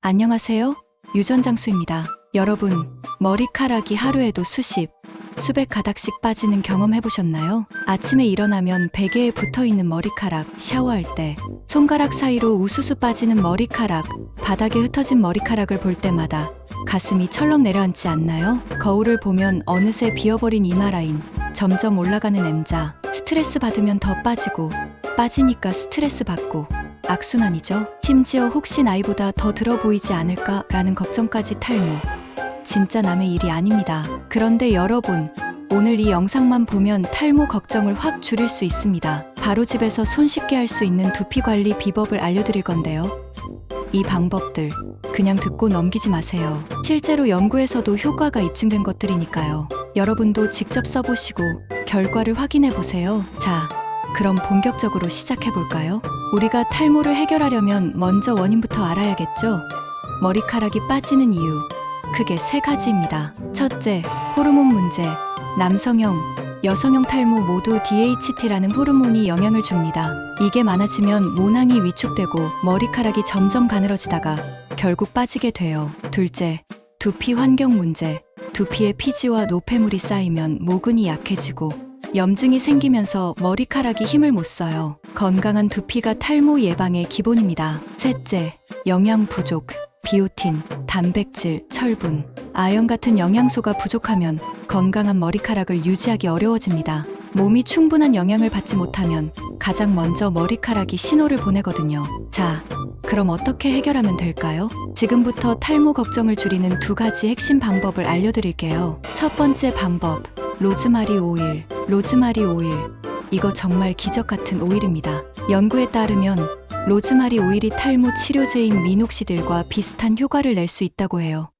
안녕하세요. 유전장수입니다. 여러분, 머리카락이 하루에도 수십, 수백 가닥씩 빠지는 경험 해보셨나요? 아침에 일어나면 베개에 붙어 있는 머리카락, 샤워할 때, 손가락 사이로 우수수 빠지는 머리카락, 바닥에 흩어진 머리카락을 볼 때마다 가슴이 철렁 내려앉지 않나요? 거울을 보면 어느새 비어버린 이마 라인, 점점 올라가는 M자, 스트레스 받으면 더 빠지고, 빠지니까 스트레스 받고, 악순환이죠. 심지어 혹시 나이보다 더 들어 보이지 않을까라는 걱정까지 탈모. 진짜 남의 일이 아닙니다. 그런데 여러분, 오늘 이 영상만 보면 탈모 걱정을 확 줄일 수 있습니다. 바로 집에서 손쉽게 할 수 있는 두피 관리 비법을 알려드릴 건데요. 이 방법들 그냥 듣고 넘기지 마세요. 실제로 연구에서도 효과가 입증된 것들이니까요. 여러분도 직접 써보시고 결과를 확인해 보세요. 자, 그럼 본격적으로 시작해 볼까요? 우리가 탈모를 해결하려면 먼저 원인부터 알아야겠죠? 머리카락이 빠지는 이유. 크게 세 가지입니다. 첫째, 호르몬 문제. 남성형, 여성형 탈모 모두 DHT라는 호르몬이 영향을 줍니다. 이게 많아지면 모낭이 위축되고 머리카락이 점점 가늘어지다가 결국 빠지게 돼요. 둘째, 두피 환경 문제. 두피에 피지와 노폐물이 쌓이면 모근이 약해지고 염증이 생기면서 머리카락이 힘을 못 써요. 건강한 두피가 탈모 예방의 기본입니다. 셋째, 영양 부족. 비오틴, 단백질, 철분, 아연 같은 영양소가 부족하면 건강한 머리카락을 유지하기 어려워집니다. 몸이 충분한 영양을 받지 못하면 가장 먼저 머리카락이 신호를 보내거든요. 자, 그럼 어떻게 해결하면 될까요? 지금부터 탈모 걱정을 줄이는 두 가지 핵심 방법을 알려드릴게요. 첫 번째 방법, 로즈마리 오일. 로즈마리 오일. 이거 정말 기적 같은 오일입니다. 연구에 따르면 로즈마리 오일이 탈모 치료제인 미녹시딜과 비슷한 효과를 낼 수 있다고 해요.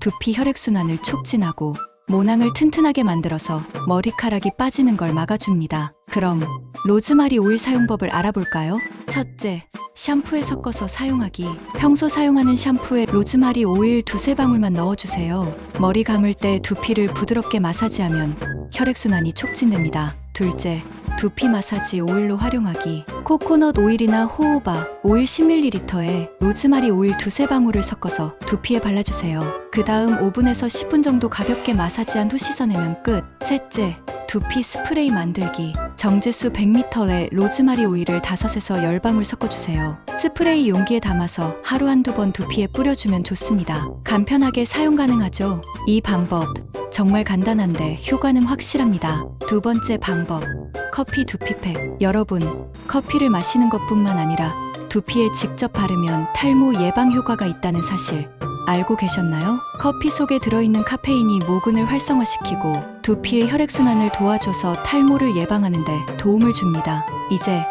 두피 혈액순환을 촉진하고 모낭을 튼튼하게 만들어서 머리카락이 빠지는 걸 막아줍니다. 그럼 로즈마리 오일 사용법을 알아볼까요? 첫째, 샴푸에 섞어서 사용하기. 평소 사용하는 샴푸에 로즈마리 오일 두세 방울만 넣어주세요. 머리 감을 때 두피를 부드럽게 마사지하면 혈액순환이 촉진됩니다. 둘째, 두피 마사지 오일로 활용하기. 코코넛 오일이나 호호바 오일 10ml에 로즈마리 오일 두세 방울을 섞어서 두피에 발라주세요. 그 다음 5분에서 10분 정도 가볍게 마사지한 후 씻어내면 끝. 셋째, 두피 스프레이 만들기. 정제수 100ml에 로즈마리 오일을 5에서 10방울 섞어주세요. 스프레이 용기에 담아서 하루 한두 번 두피에 뿌려주면 좋습니다. 간편하게 사용 가능하죠? 이 방법 정말 간단한데 효과는 확실합니다. 두 번째 방법. 커피 두피팩. 여러분, 커피를 마시는 것뿐만 아니라 두피에 직접 바르면 탈모 예방 효과가 있다는 사실 알고 계셨나요? 커피 속에 들어있는 카페인이 모근을 활성화시키고 두피의 혈액순환을 도와줘서 탈모를 예방하는데 도움을 줍니다. 이제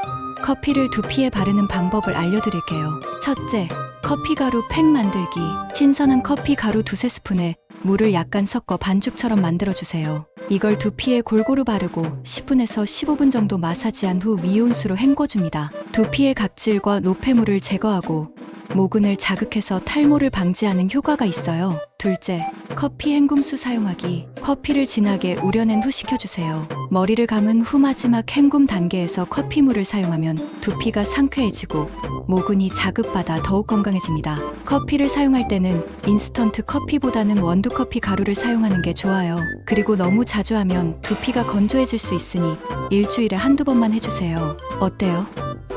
커피를 두피에 바르는 방법을 알려드릴게요. 첫째, 커피 가루 팩 만들기. 신선한 커피 가루 두세 스푼에 물을 약간 섞어 반죽처럼 만들어주세요. 이걸 두피에 골고루 바르고 10분에서 15분 정도 마사지한 후 미온수로 헹궈줍니다. 두피의 각질과 노폐물을 제거하고 모근을 자극해서 탈모를 방지하는 효과가 있어요. 둘째, 커피 헹굼수 사용하기. 커피를 진하게 우려낸 후 식혀주세요. 머리를 감은 후 마지막 헹굼 단계에서 커피물을 사용하면 두피가 상쾌해지고 모근이 자극받아 더욱 건강해집니다. 커피를 사용할 때는 인스턴트 커피보다는 원두 커피 가루를 사용하는 게 좋아요. 그리고 너무 자주 하면 두피가 건조해질 수 있으니 일주일에 한두 번만 해주세요. 어때요?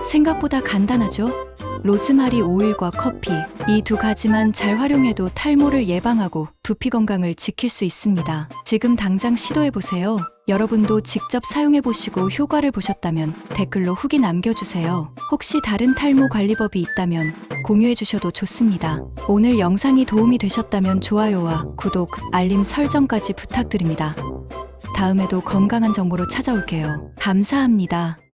생각보다 간단하죠? 로즈마리 오일과 커피, 이 두 가지만 잘 활용해도 탈모를 예방하고 두피 건강을 지킬 수 있습니다. 지금 당장 시도해보세요. 여러분도 직접 사용해보시고 효과를 보셨다면 댓글로 후기 남겨주세요. 혹시 다른 탈모 관리법이 있다면 공유해주셔도 좋습니다. 오늘 영상이 도움이 되셨다면 좋아요와 구독, 알림 설정까지 부탁드립니다. 다음에도 건강한 정보로 찾아올게요. 감사합니다.